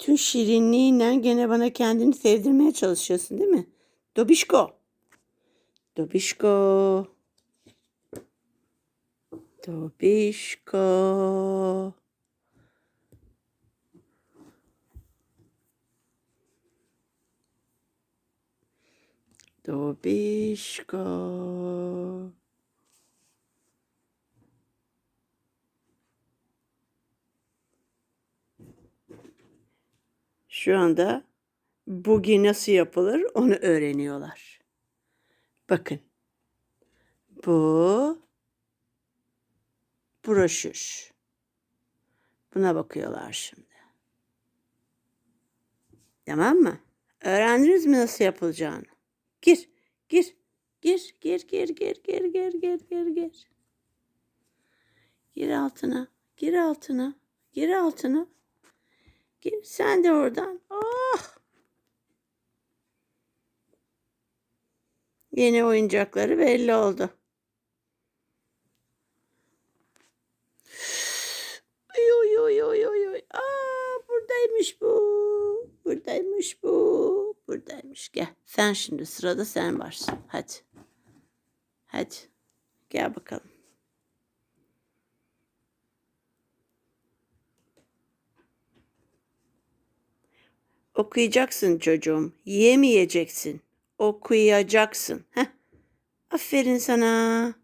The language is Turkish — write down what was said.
bütün şirinliğinle gene bana kendini sevdirmeye çalışıyorsun değil mi? Dobişko. Dobişko. Dobişko. Dobişko. Şu anda bugi nasıl yapılır onu öğreniyorlar. Bakın. Bu broşür. Buna bakıyorlar şimdi. Tamam mı? Öğrendiniz mi nasıl yapılacağını? Gir, gir, gir, gir, gir, gir, gir, gir, gir, gir, gir. Gir altına, gir altına, gir altına. Gir sen de oradan. Oh! Yeni oyuncakları belli oldu. Oy oy oy oy oy oy. Aa buradaymış bu. Buradaymış bu. Buradaymış. Gel. Sen şimdi sırada sen varsın. Hadi. Hadi. Gel bakalım. Okuyacaksın çocuğum. Yemeyeceksin. Okuyacaksın. Heh. Aferin sana.